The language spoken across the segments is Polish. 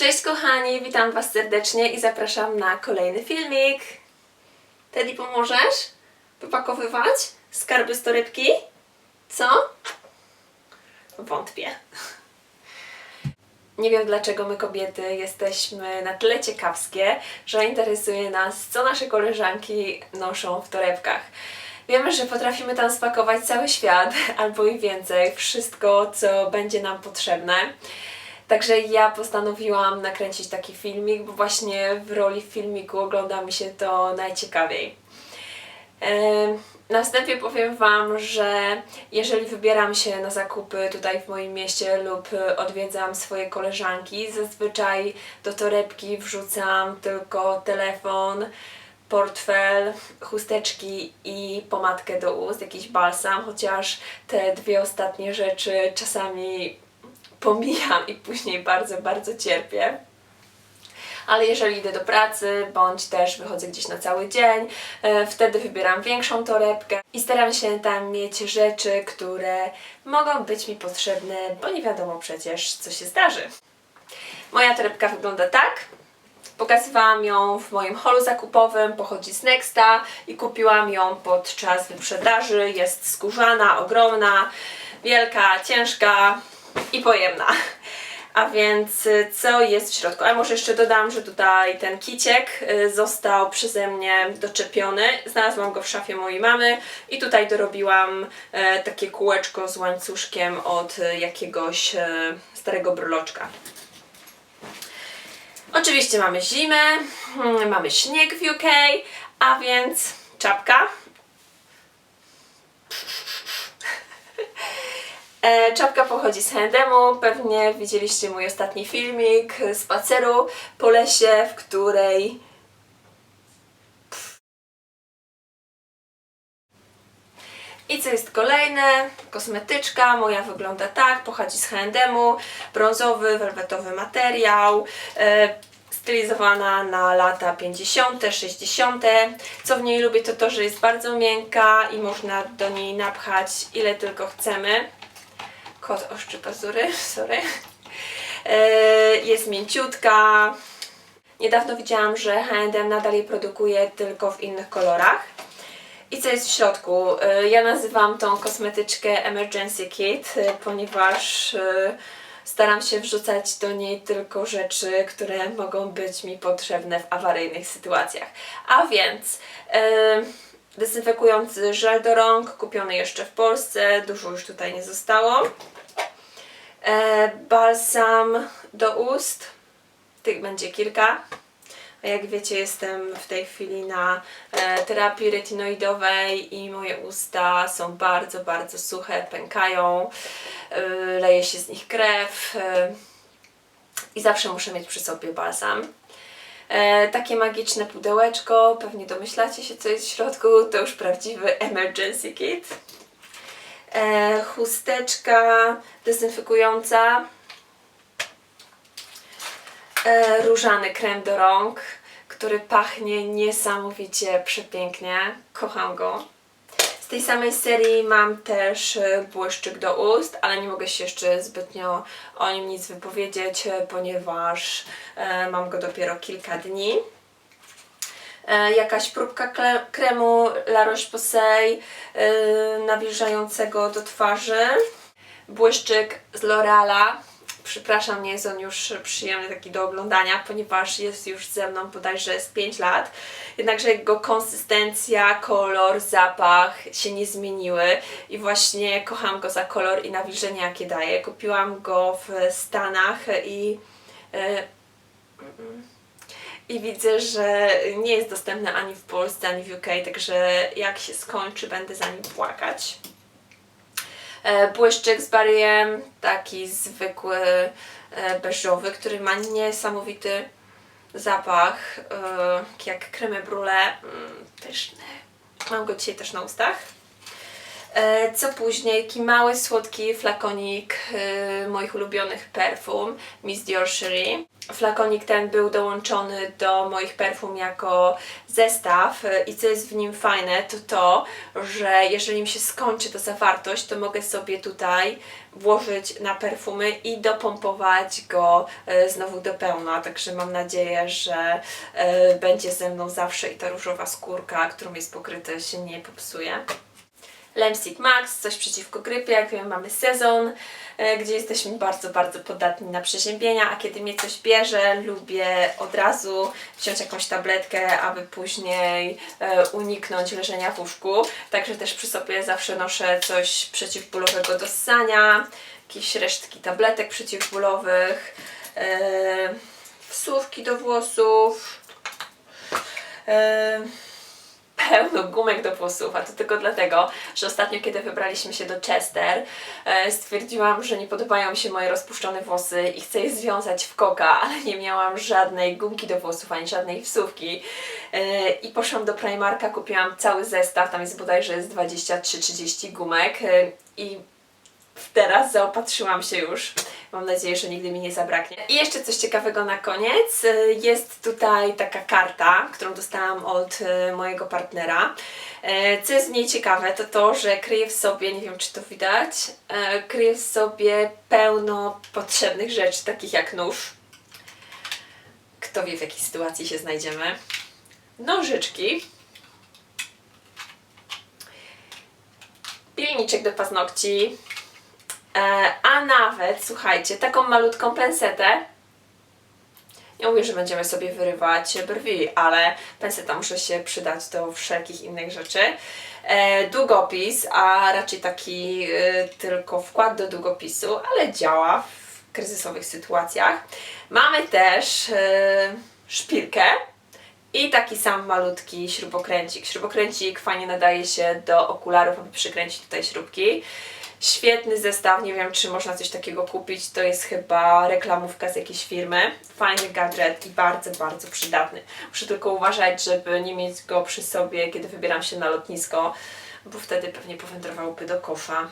Cześć kochani, witam Was serdecznie i zapraszam na kolejny filmik. Teddy, pomożesz wypakowywać skarby z torebki? Co? Wątpię. Nie wiem dlaczego my kobiety jesteśmy na tyle ciekawskie, że interesuje nas, co nasze koleżanki noszą w torebkach. Wiemy, że potrafimy tam spakować cały świat, albo i więcej, wszystko, co będzie nam potrzebne. Także ja postanowiłam nakręcić taki filmik, bo właśnie w roli filmiku ogląda mi się to najciekawiej. Na wstępie powiem Wam, że jeżeli wybieram się na zakupy tutaj w moim mieście lub odwiedzam swoje koleżanki, zazwyczaj do torebki wrzucam tylko telefon, portfel, chusteczki i pomadkę do ust, jakiś balsam, chociaż te dwie ostatnie rzeczy czasami pomijam i później bardzo, bardzo cierpię ale jeżeli idę do pracy, bądź też wychodzę gdzieś na cały dzień, e, wtedy wybieram większą torebkę i staram się tam mieć rzeczy, które mogą być mi potrzebne, bo nie wiadomo przecież, co się zdarzy. Moja torebka wygląda tak. Pokazywałam ją w moim holu zakupowym, pochodzi z Nexta i kupiłam ją podczas wyprzedaży. Jest skórzana, ogromna, wielka, ciężka i pojemna. A więc y, co jest w środku? A może jeszcze dodam, że tutaj ten kiciek y, został przeze mnie doczepiony. Znalazłam go w szafie mojej mamy i tutaj dorobiłam e, takie kółeczko z łańcuszkiem od jakiegoś starego brloczka. Oczywiście mamy zimę, mm, mamy śnieg w UK, a więc czapka. E, czapka pochodzi z H&M-u, pewnie widzieliście mój ostatni filmik e, spaceru po lesie, w której I co jest kolejne? Kosmetyczka, moja wygląda tak, pochodzi z H&M-u, brązowy, welwetowy materiał, e, stylizowana na lata 50., 60. Co w niej lubię to to, że jest bardzo miękka i można do niej napchać ile tylko chcemy. Kot oszczy pazury, sorry. E, jest mięciutka. Niedawno widziałam, że H&M nadal je produkuje tylko w innych kolorach. I co jest w środku? Y, Ja nazywam tą kosmetyczkę Emergency Kit, y, ponieważ staram się wrzucać do niej tylko rzeczy, które mogą być mi potrzebne w awaryjnych sytuacjach. A więc dezynfekujący żel do rąk, kupiony jeszcze w Polsce, dużo już tutaj nie zostało. E, balsam do ust, tych będzie kilka. Jak wiecie, jestem w tej chwili na e, terapii retinoidowej i moje usta są bardzo, bardzo suche, pękają, e, leje się z nich krew i zawsze muszę mieć przy sobie balsam. E, takie magiczne pudełeczko, pewnie domyślacie się co jest w środku, to już prawdziwy emergency kit. E, chusteczka dezynfekująca, e, różany krem do rąk, który pachnie niesamowicie przepięknie. Kocham go. Z tej samej serii mam też e, błyszczyk do ust, ale nie mogę się jeszcze zbytnio o nim nic wypowiedzieć, ponieważ e, mam go dopiero kilka dni. E, jakaś próbka kremu La Roche-Posay e, nawilżającego do twarzy. Błyszczyk z L'Oreala. Przepraszam, nie jest on już przyjemny taki do oglądania, ponieważ jest już ze mną bodajże z 5 lat. Jednakże jego konsystencja, kolor, zapach się nie zmieniły i właśnie kocham go za kolor i nawilżenie jakie daje. Kupiłam go w Stanach i e, i widzę, że nie jest dostępny ani w Polsce, ani w UK, także jak się skończy, będę za nim płakać. E, Błyszczyk z Barriem, taki zwykły e, beżowy, który ma niesamowity zapach, e, jak creme brulee, mm, pyszny. Mam go dzisiaj też na ustach. E, Co później, taki mały, słodki flakonik e, moich ulubionych perfum Miss Dior Cherie. Flakonik ten był dołączony do moich perfum jako zestaw e, i co jest w nim fajne, to to, że jeżeli mi się skończy ta zawartość, to mogę sobie tutaj włożyć na perfumy i dopompować go znowu do pełna. Także mam nadzieję, że będzie ze mną zawsze i ta różowa skórka, którą jest pokryte, się nie popsuje. Lemsik Max, coś przeciwko grypie, jak wiem mamy sezon, e, gdzie jesteśmy bardzo, bardzo podatni na przeziębienia, a kiedy mnie coś bierze, lubię od razu wziąć jakąś tabletkę, aby później e, uniknąć leżenia w łóżku. Także też przy sobie zawsze noszę coś przeciwbólowego do ssania, jakieś resztki tabletek przeciwbólowych, e, wsówki do włosów, pełno gumek do włosów, a to tylko dlatego, że ostatnio, kiedy wybraliśmy się do Chester, e, stwierdziłam, że nie podobają mi się moje rozpuszczone włosy i chcę je związać w koka, ale nie miałam żadnej gumki do włosów, ani żadnej wsówki. E, I poszłam do Primarka, kupiłam cały zestaw, tam jest bodajże z 23-30 gumek e, i teraz zaopatrzyłam się już. Mam nadzieję, że nigdy mi nie zabraknie. I jeszcze coś ciekawego na koniec. Y, Jest tutaj taka karta, którą dostałam od y, mojego partnera. E, Co jest w niej ciekawe, to to, że kryje w sobie, nie wiem czy to widać, kryje w sobie pełno potrzebnych rzeczy, takich jak nóż. Kto wie w jakiej sytuacji się znajdziemy. Nożyczki. Pilniczek do paznokci, a nawet, słuchajcie, taką malutką pensetę. Nie mówię, że będziemy sobie wyrywać brwi, ale penseta może się przydać do wszelkich innych rzeczy. E, długopis, a raczej taki e, tylko wkład do długopisu, ale działa w kryzysowych sytuacjach. Mamy też e, szpilkę i taki sam malutki śrubokręcik. Śrubokręcik fajnie nadaje się do okularów, aby przykręcić tutaj śrubki. Świetny zestaw, nie wiem czy można coś takiego kupić, to jest chyba reklamówka z jakiejś firmy. Fajny gadżet i bardzo, bardzo przydatny. Muszę tylko uważać, żeby nie mieć go przy sobie, kiedy wybieram się na lotnisko, bo wtedy pewnie powędrowałoby do kosza.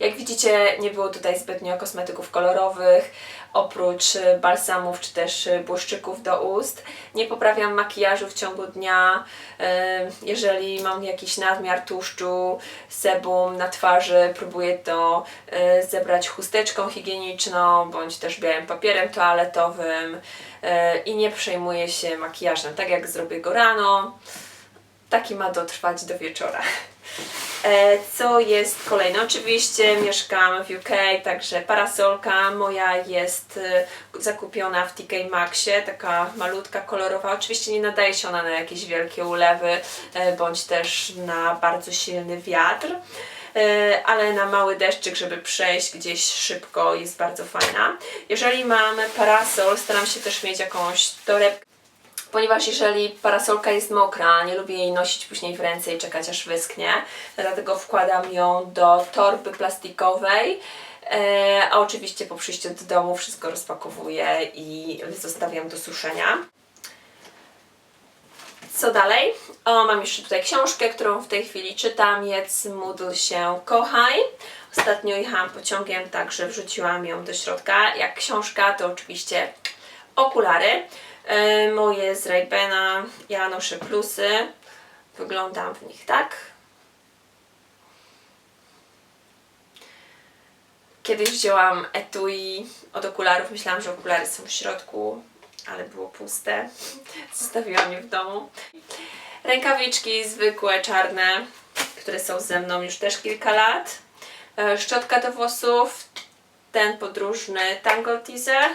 Jak widzicie, nie było tutaj zbytnio kosmetyków kolorowych, oprócz y, balsamów czy też y, błyszczyków do ust. Nie poprawiam makijażu w ciągu dnia. Y, Jeżeli mam jakiś nadmiar tłuszczu, sebum na twarzy, próbuję to zebrać chusteczką higieniczną bądź też białym papierem toaletowym i nie przejmuję się makijażem. Tak jak zrobię go rano, taki ma dotrwać do wieczora. E, Co jest kolejne? Oczywiście mieszkam w UK, także parasolka moja jest e, zakupiona w TK Maxie, taka malutka, kolorowa. Oczywiście nie nadaje się ona na jakieś wielkie ulewy, e, bądź też na bardzo silny wiatr. E, ale na mały deszczyk, żeby przejść gdzieś szybko jest bardzo fajna. Jeżeli mam parasol, staram się też mieć jakąś torebkę ponieważ jeżeli parasolka jest mokra, nie lubię jej nosić później w ręce i czekać aż wyschnie, dlatego wkładam ją do torby plastikowej. E, a oczywiście po przyjściu do domu wszystko rozpakowuję i zostawiam do suszenia. Co dalej? O, mam jeszcze tutaj książkę, którą w tej chwili czytam. Jedz, módl się, kochaj. Ostatnio jechałam pociągiem, także wrzuciłam ją do środka. Jak książka, to oczywiście okulary. E, moje z Ray-Bana, ja noszę plusy. Wyglądam w nich tak. Kiedyś wzięłam etui od okularów. Myślałam, że okulary są w środku, ale było puste. Zostawiłam je w domu. Rękawiczki zwykłe, czarne, które są ze mną już też kilka lat. E, Szczotka do włosów, ten podróżny Tangle Teaser.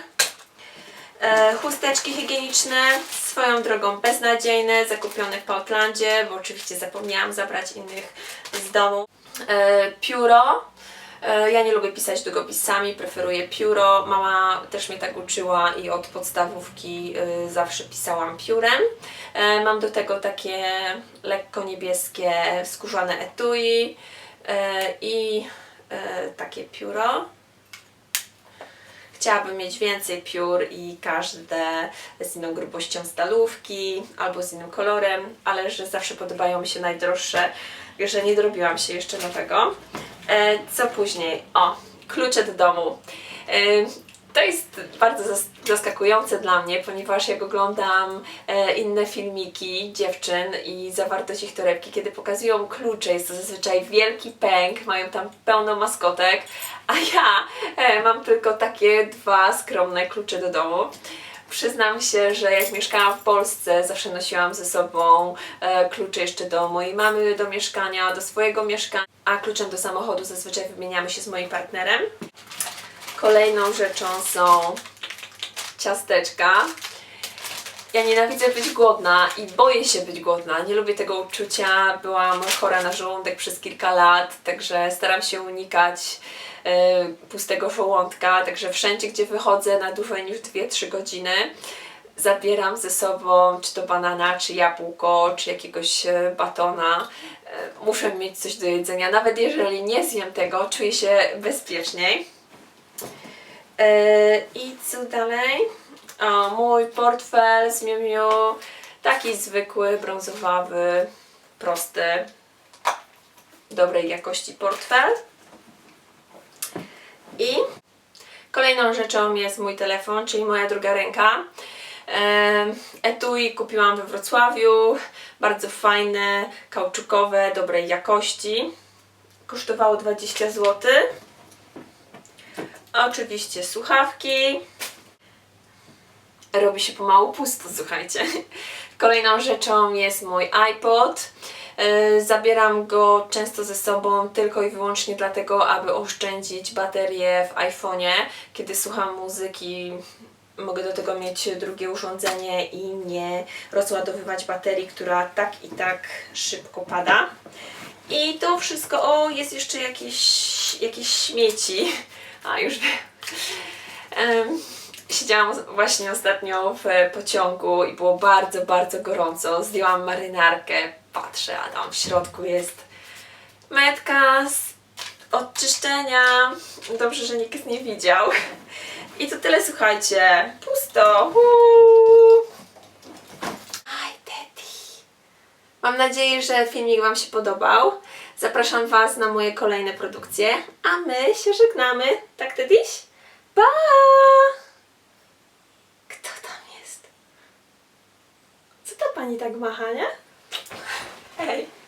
E, chusteczki higieniczne, swoją drogą beznadziejne, zakupione w Portlandzie, bo oczywiście zapomniałam zabrać innych z domu. E, pióro. E, ja nie lubię pisać długopisami, preferuję pióro. Mama też mnie tak uczyła i od podstawówki e, zawsze pisałam piórem. Mam do tego takie lekko niebieskie skórzane etui i takie pióro. Chciałabym mieć więcej piór i każde z inną grubością stalówki albo z innym kolorem, ale że zawsze podobają mi się najdroższe, także nie dorobiłam się jeszcze nowego. E, co później? O, klucze do domu. To jest bardzo zas- zaskakujące dla mnie, ponieważ jak oglądam e, inne filmiki dziewczyn i zawartość ich torebki, kiedy pokazują klucze, jest to zazwyczaj wielki pęk, mają tam pełno maskotek, a ja e, mam tylko takie dwa skromne klucze do domu. Przyznam się, że jak mieszkałam w Polsce, zawsze nosiłam ze sobą e, klucze jeszcze do mojej mamy, do mieszkania, do swojego mieszkania, a kluczem do samochodu zazwyczaj wymieniamy się z moim partnerem. Kolejną rzeczą są ciasteczka. Ja nienawidzę być głodna i boję się być głodna. Nie lubię tego uczucia. Byłam chora na żołądek przez kilka lat, także staram się unikać e, pustego żołądka. Także wszędzie, gdzie wychodzę na dłużej niż 2-3 godziny, zabieram ze sobą czy to banana, czy jabłko, czy jakiegoś e, batona. E, Muszę mieć coś do jedzenia. Nawet jeżeli nie zjem tego, czuję się bezpieczniej. E, I co dalej? O, mój portfel z Miu. Taki zwykły, brązowawy, prosty, dobrej jakości portfel. I kolejną rzeczą jest mój telefon, czyli moja druga ręka. Em, Etui kupiłam we Wrocławiu. Bardzo fajne, kauczukowe, dobrej jakości. Kosztowało 20 zł. Oczywiście słuchawki. Robi się pomału pusto, słuchajcie. Kolejną rzeczą jest mój iPod. Yy, Zabieram go często ze sobą tylko i wyłącznie dlatego, aby oszczędzić baterię w iPhone'ie. Kiedy słucham muzyki, mogę do tego mieć drugie urządzenie i nie rozładowywać baterii, która tak i tak szybko pada. I to wszystko, o, jest jeszcze jakieś, jakieś śmieci. A, już wiem. Em, Siedziałam właśnie ostatnio w pociągu i było bardzo, bardzo gorąco. Zdjęłam marynarkę, patrzę, a tam w środku jest metka z odczyszczenia. Dobrze, że nikt nie widział. I to tyle, słuchajcie. Pusto. Uuu. Teddy. Mam nadzieję, że filmik Wam się podobał. Zapraszam Was na moje kolejne produkcje, a my się żegnamy. Tak, Tedyś? Pa! Kto tam jest? Co to pani tak macha, nie? Hej!